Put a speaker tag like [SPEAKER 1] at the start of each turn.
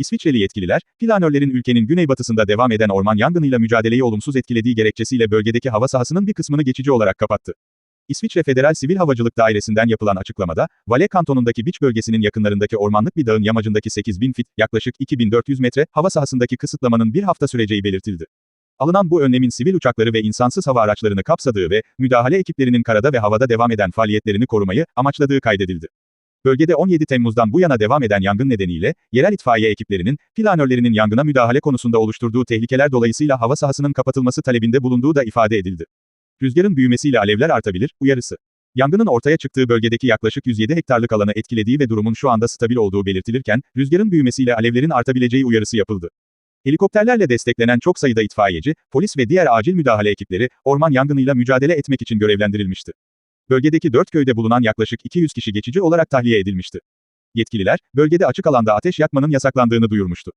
[SPEAKER 1] İsviçreli yetkililer, planörlerin ülkenin güneybatısında devam eden orman yangınıyla mücadeleyi olumsuz etkilediği gerekçesiyle bölgedeki hava sahasının bir kısmını geçici olarak kapattı. İsviçre Federal Sivil Havacılık Dairesi'nden yapılan açıklamada, Valais kantonundaki Biç bölgesinin yakınlarındaki ormanlık bir dağın yamacındaki 8000 fit, yaklaşık 2400 metre, hava sahasındaki kısıtlamanın bir hafta süreceği belirtildi. Alınan bu önlemin sivil uçakları ve insansız hava araçlarını kapsadığı ve müdahale ekiplerinin karada ve havada devam eden faaliyetlerini korumayı amaçladığı kaydedildi. Bölgede 17 Temmuz'dan bu yana devam eden yangın nedeniyle, yerel itfaiye ekiplerinin, planörlerinin yangına müdahale konusunda oluşturduğu tehlikeler dolayısıyla hava sahasının kapatılması talebinde bulunduğu da ifade edildi. Rüzgarın büyümesiyle alevler artabilir, uyarısı. Yangının ortaya çıktığı bölgedeki yaklaşık 107 hektarlık alanı etkilediği ve durumun şu anda stabil olduğu belirtilirken, rüzgarın büyümesiyle alevlerin artabileceği uyarısı yapıldı. Helikopterlerle desteklenen çok sayıda itfaiyeci, polis ve diğer acil müdahale ekipleri, orman yangınıyla mücadele etmek için görevlendirilmişti. Bölgedeki dört köyde bulunan yaklaşık 200 kişi geçici olarak tahliye edilmişti. Yetkililer, bölgede açık alanda ateş yakmanın yasaklandığını duyurmuştu.